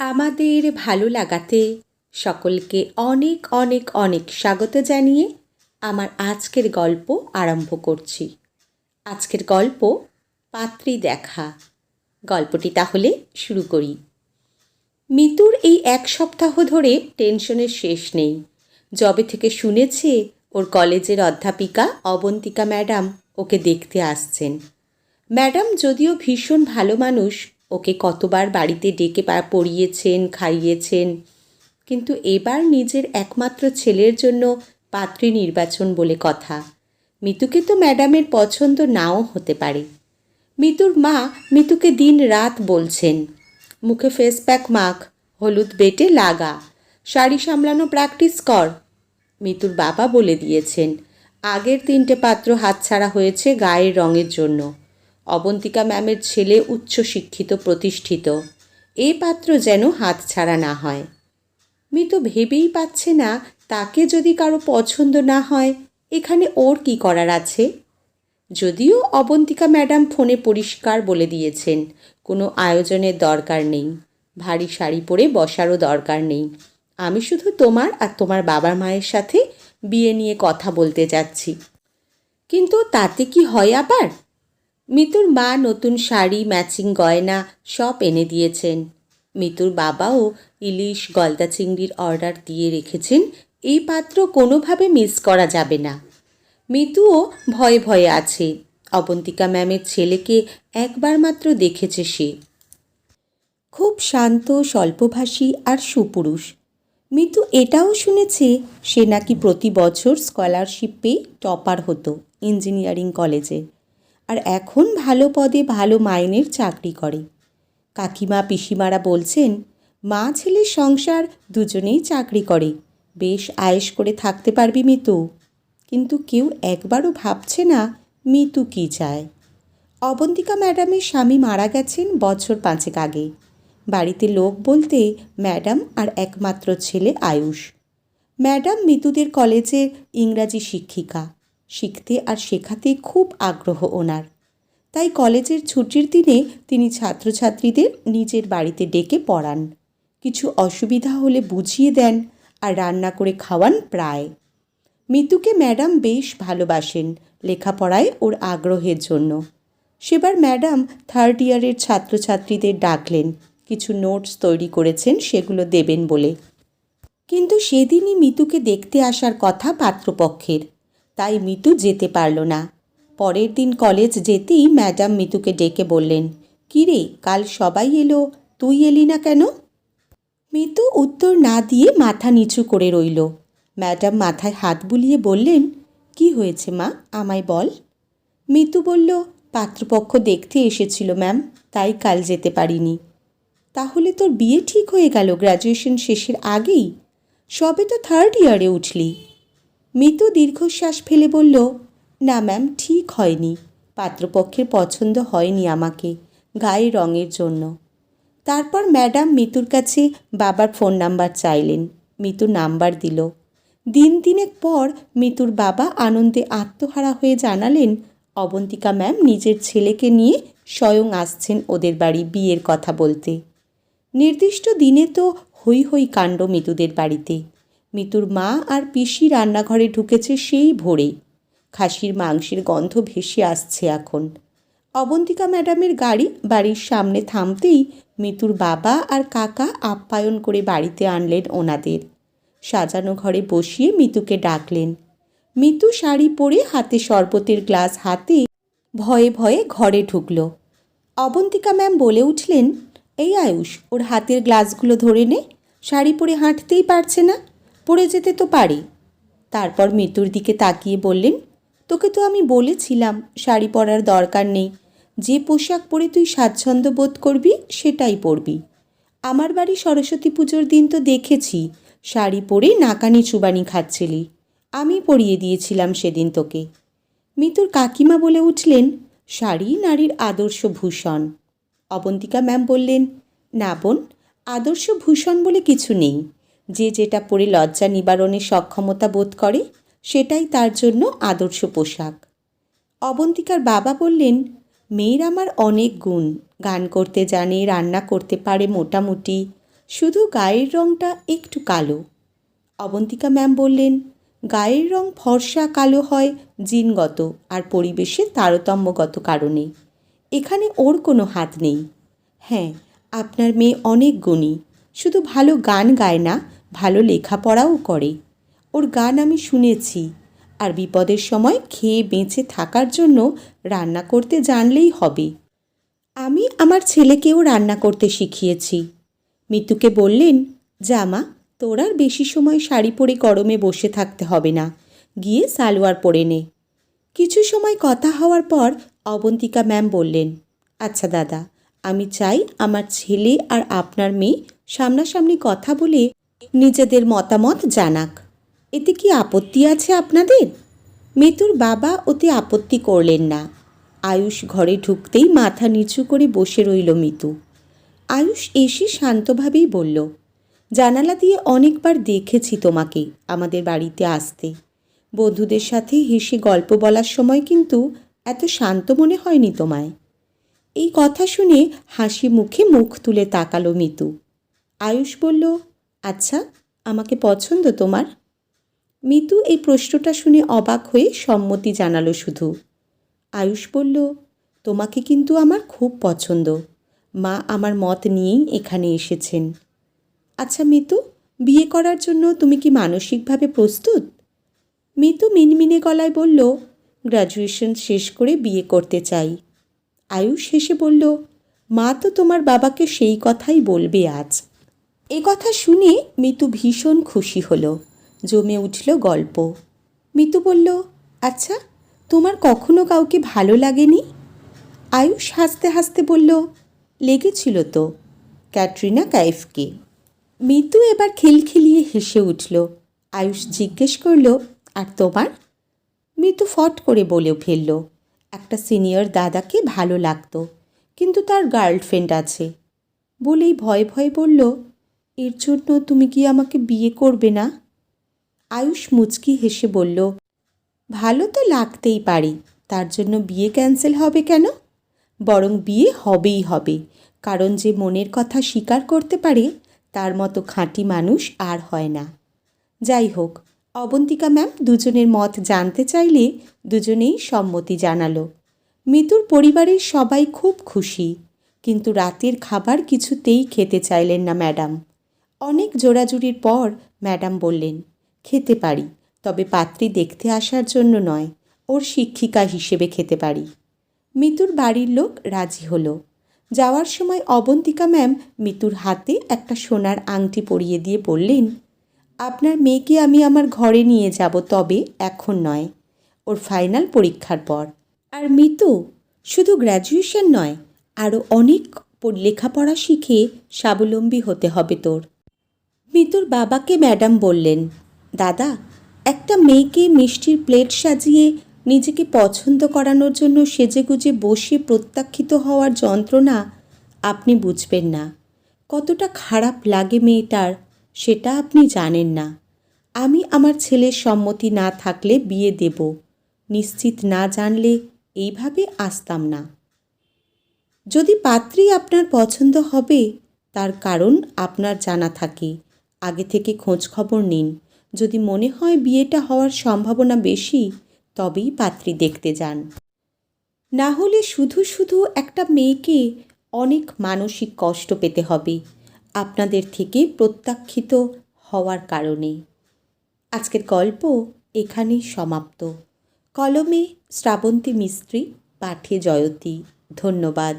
আমাদের ভালো লাগাতে সকলকে অনেক অনেক অনেক স্বাগত জানিয়ে আমার আজকের গল্প আরম্ভ করছি। আজকের গল্প পাত্রী দেখা। গল্পটি তাহলে শুরু করি। মিতুর এই এক সপ্তাহ ধরে টেনশনের শেষ নেই। যবে থেকে শুনেছে ওর কলেজের অধ্যাপিকা অবন্তিকা ম্যাডাম ওকে দেখতে আসছেন। ম্যাডাম যদিও ভীষণ ভালো মানুষ ওকে কতবার বাড়িতে ডেকে পড়িয়েছেন, খাইয়েছেন। কিন্তু এবার নিজের একমাত্র ছেলের জন্য পাত্রী নির্বাচন বলে কথা। মিতুকে তো ম্যাডামের পছন্দ নাও হতে পারে। মিতুর মা মিতুকে দিন রাত বলছেন, মুখে ফেস প্যাক মাখ, হলুদ বেটে লাগা, শাড়ি সামলানো প্র্যাকটিস কর। মিতুর বাবা বলে দিয়েছেন, আগের তিনটে পাত্র হাতছাড়া হয়েছে গায়ের রঙের জন্য। অবন্তিকা ম্যামের ছেলে উচ্চশিক্ষিত প্রতিষ্ঠিত। এ পাত্র যেন হাতছাড়া না হয়। মিতু ভেবেই পাচ্ছে না তাকে যদি কারও পছন্দ না হয়, এখানে ওর কি করার আছে? যদিও অবন্তিকা ম্যাডাম ফোনে পরিষ্কার বলে দিয়েছেন, কোনো আয়োজনের দরকার নেই। ভারী শাড়ি পরে বসারও দরকার নেই। আমি শুধু তোমার আর তোমার বাবার মায়ের সাথে বিয়ে নিয়ে কথা বলতে যাচ্ছি। কিন্তু তাতে কি হয় আবার? মিতুর মা নতুন শাড়ি, ম্যাচিং গয়না সব এনে দিয়েছেন। মিতুর বাবাও ইলিশ, গলদা চিংড়ির অর্ডার দিয়ে রেখেছেন। এই পাত্র কোনোভাবে মিস করা যাবে না। মিতুও ভয়ে ভয়ে আছে। অবন্তিকা ম্যামের ছেলেকে একবার মাত্র দেখেছে সে। খুব শান্ত, স্বল্পভাষী আর সুপুরুষ। মিতু এটাও শুনেছে সে নাকি প্রতি বছর স্কলারশিপ টপার হতো ইঞ্জিনিয়ারিং কলেজে। আর এখন ভালো পদে ভালো মাইনের চাকরি করে। কাকিমা পিসিমারা বলছেন, মা ছেলের সংসার দুজনেই চাকরি করে। বেশ আয়েস করে থাকতে পারবি মিতু। কিন্তু কেউ একবারও ভাবছে না মিতু কী চায়। অবন্তিকা ম্যাডামের স্বামী মারা গেছেন বছর পাঁচেক আগে। বাড়িতে লোক বলতে ম্যাডাম আর একমাত্র ছেলে আয়ুষ। ম্যাডাম মিতুদের কলেজের ইংরাজি শিক্ষিকা। শিখতে আর শেখাতে খুব আগ্রহ ওনার। তাই কলেজের ছুটির দিনে তিনি ছাত্রছাত্রীদের নিজের বাড়িতে ডেকে পড়ান। কিছু অসুবিধা হলে বুঝিয়ে দেন আর রান্না করে খাওয়ান প্রায়। মিতুকে ম্যাডাম বেশ ভালোবাসেন লেখাপড়ায় ওর আগ্রহের জন্য। সেবার ম্যাডাম থার্ড ইয়ারের ছাত্রছাত্রীদের ডাকলেন, কিছু নোটস তৈরি করেছেন সেগুলো দেবেন বলে। কিন্তু সেদিনই মিতুকে দেখতে আসার কথা পাত্রপক্ষের। তাই মিতু যেতে পারল না। পরের দিন কলেজ যেতেই ম্যাডাম মিতুকে ডেকে বললেন, কিরে, কাল সবাই এলো? তুই এলি না কেন? মিতু উত্তর না দিয়ে মাথা নিচু করে রইল। ম্যাডাম মাথায় হাত বুলিয়ে বললেন, কি হয়েছে মা? আমায় বল। মিতু বলল, পাত্রপক্ষ দেখতে এসেছিল ম্যাম, তাই কাল যেতে পারিনি। তাহলে তোর বিয়ে ঠিক হয়ে গেল গ্র্যাজুয়েশন শেষের আগেই? সবে তো থার্ড ইয়ারে উঠলি। মিতু দীর্ঘশ্বাস ফেলে বলল, না ম্যাম, ঠিক হয়নি। পাত্রপক্ষের পছন্দ হয়নি আমাকে গায়ে রঙের জন্য। তারপর ম্যাডাম মিতুর কাছে বাবার ফোন নাম্বার চাইলেন। মিতু নাম্বার দিল। দিন দিনেক পর মিতুর বাবা আনন্দে আত্মহারা হয়ে জানালেন, অবন্তিকা ম্যাম নিজের ছেলেকে নিয়ে স্বয়ং আসছেন ওদের বাড়ি বিয়ের কথা বলতে। নির্দিষ্ট দিনে তো হই হই কাণ্ড মিতুদের বাড়িতে। মিতুর মা আর পিসি রান্নাঘরে ঢুকেছে সেই ভোরে। খাসির মাংসের গন্ধ ভেসে আসছে এখন। অবন্তিকা ম্যাডামের গাড়ি বাড়ির সামনে থামতেই মিতুর বাবা আর কাকা আপ্যায়ন করে বাড়িতে আনলেন ওনাদের। সাজানো ঘরে বসিয়ে মিতুকে ডাকলেন। মিতু শাড়ি পরে হাতে শরবতের গ্লাস হাতে ভয়ে ভয়ে ঘরে ঢুকল। অবন্তিকা ম্যাম বলে উঠলেন, এই আয়ুষ, ওর হাতের গ্লাসগুলো ধরে নে। শাড়ি পরে হাঁটতেই পারছে না। পড়ে যেতে তো পারে। তারপর মিতুর দিকে তাকিয়ে বললেন, তোকে তো আমি বলেছিলাম, শাড়ি পরার দরকার নেই। যে পোশাক পরে তুই স্বাচ্ছন্দ্য বোধ করবি, সেটাই পরবি। আমার বাড়ি সরস্বতী পুজোর দিন তো দেখেছি, শাড়ি পরে নাকানি চুবানি খাচ্ছিলি। আমি পরিয়ে দিয়েছিলাম সেদিন তোকে। মিতুর কাকিমা বলে উঠলেন, শাড়ি নারীর আদর্শ ভূষণ। অবন্তিকা ম্যাম বললেন, না বোন, আদর্শ ভূষণ বলে কিছু নেই। যে যেটা পরে লজ্জা নিবারণে সক্ষমতা বোধ করে, সেটাই তার জন্য আদর্শ পোশাক। অবন্তিকার বাবা বললেন, মেয়ের আমার অনেক গুণ। গান করতে জানে, রান্না করতে পারে মোটামুটি। শুধু গায়ের রঙটা একটু কালো। অবন্তিকা ম্যাম বললেন, গায়ের রং ফর্সা কালো হয় জিনগত আর পরিবেশের তারতম্যগত কারণে। এখানে ওর কোনো হাত নেই। হ্যাঁ আপনার মেয়ে অনেক গুণী। শুধু ভালো গান গায় না ভালো লেখাপড়াও করে। ওর গান আমি শুনেছি। আর বিপদের সময় খেয়ে বেঁচে থাকার জন্য রান্না করতে জানলেই হবে। আমি আমার ছেলেকেও রান্না করতে শিখিয়েছি। মিতুকে বললেন জামা তোর আর বেশি সময় শাড়ি পরে গরমে বসে থাকতে হবে না। গিয়ে সালোয়ার পরে নে। কিছু সময় কথা হওয়ার পর অবন্তিকা ম্যাম বললেন আচ্ছা দাদা, আমি চাই আমার ছেলে আর আপনার মেয়ে সামনাসামনি কথা বলে নিজেদের মতামত জানাক। এতে কি আপত্তি আছে আপনাদের? মিতুর বাবা ওতে আপত্তি করলেন না। আয়ুষ ঘরে ঢুকতেই মাথা নিচু করে বসে রইল মিতু। আয়ুষ এসে শান্তভাবেই বলল, জানালা দিয়ে অনেকবার দেখেছি তোমাকে আমাদের বাড়িতে আসতে। বন্ধুদের সাথে হেসে গল্প বলার সময় কিন্তু এত শান্ত মনে হয়নি তোমায়। এই কথা শুনে হাসি মুখে মুখ তুলে তাকালো মিতু। আয়ুষ বলল আচ্ছা আমাকে পছন্দ তোমার? মিতু এই প্রশ্নটা শুনে অবাক হয়ে সম্মতি জানালো শুধু। আয়ুষ বলল, তোমাকে কিন্তু আমার খুব পছন্দ। মা আমার মত নিয়েই এখানে এসেছেন। আচ্ছা মিতু, বিয়ে করার জন্য তুমি কি মানসিকভাবে প্রস্তুত? মিতু মিনমিনে গলায় বলল গ্র্যাজুয়েশন শেষ করে বিয়ে করতে চাই। আয়ুষ হেসে বলল, মা তো তোমার বাবাকে সেই কথাই বলবে আজ। এ কথা শুনে মিতু ভীষণ খুশি হলো। জমে উঠল গল্প। মিতু বলল আচ্ছা তোমার কখনো কাউকে ভালো লাগেনি? আয়ুষ হাসতে হাসতে বলল, লেগেছিল তো, ক্যাটরিনা কাইফকে মিতু এবার খিলখিলিয়ে হেসে উঠল। আয়ুষ জিজ্ঞেস করল, আর তোমার? মিতু ফট করে বলেও ফেলল, একটা সিনিয়র দাদাকে ভালো লাগতো, কিন্তু তার গার্লফ্রেন্ড আছে। বলেই ভয়ে ভয়ে বলল এর জন্য তুমি কি আমাকে বিয়ে করবে না? আয়ুষ মুচকি হেসে বলল, ভালো তো লাগতেই পারি। তার জন্য বিয়ে ক্যান্সেল হবে কেন? বরং বিয়ে হবেই হবে। কারণ যে মনের কথা স্বীকার করতে পারে, তার মতো খাঁটি মানুষ আর হয় না। যাই হোক, অবন্তিকা ম্যাম দুজনের মত জানতে চাইলে দুজনেই সম্মতি জানালো। মিতুর পরিবারের সবাই খুব খুশি, কিন্তু রাতের খাবার কিছুতেই খেতে চাইলেন না ম্যাডাম। অনেক জোড়াজুড়ির পর ম্যাডাম বললেন, খেতে পারি, তবে পাত্রী দেখতে আসার জন্য নয়, ওর শিক্ষিকা হিসেবে খেতে পারি। মিতুর বাড়ির লোক রাজি হলো। যাওয়ার সময় অবন্তিকা ম্যাম মিতুর হাতে একটা সোনার আংটি পরিয়ে দিয়ে বললেন, আপনার মেয়েকে আমি আমার ঘরে নিয়ে যাব, তবে এখন নয়, ওর ফাইনাল পরীক্ষার পর। আর মিতু, শুধু গ্র্যাজুয়েশন নয় আরও অনেক লেখাপড়া শিখে স্বাবলম্বী হতে হবে তোর। মিতুর বাবাকে ম্যাডাম বললেন, দাদা, একটা মেয়েকে মিষ্টির প্লেট সাজিয়ে নিজেকে পছন্দ করানোর জন্য সেজেগুজে বসে প্রত্যাখ্যিত হওয়ার যন্ত্রণা আপনি বুঝবেন না। কতটা খারাপ লাগে মেয়েটার, সেটা আপনি জানেন না। আমি আমার ছেলের সম্মতি না থাকলে বিয়ে দেব। নিশ্চিত না জানলে এইভাবে আসতাম না। যদি পাত্রী আপনার পছন্দ হবে, তার কারণ আপনার জানা থাকে। আগে থেকে খোঁজ খবর নিন। যদি মনে হয় বিয়েটা হওয়ার সম্ভাবনা বেশি, তবেই পাত্রী দেখতে যান। না হলে শুধু শুধু একটা মেয়েকে অনেক মানসিক কষ্ট পেতে হবে, আপনাদের থেকে প্রত্যাখ্যিত হওয়ার কারণে। আজকের গল্প এখানেই সমাপ্ত। কলমে শ্রাবন্তী মিস্ত্রি পাঠে জয়তী। ধন্যবাদ।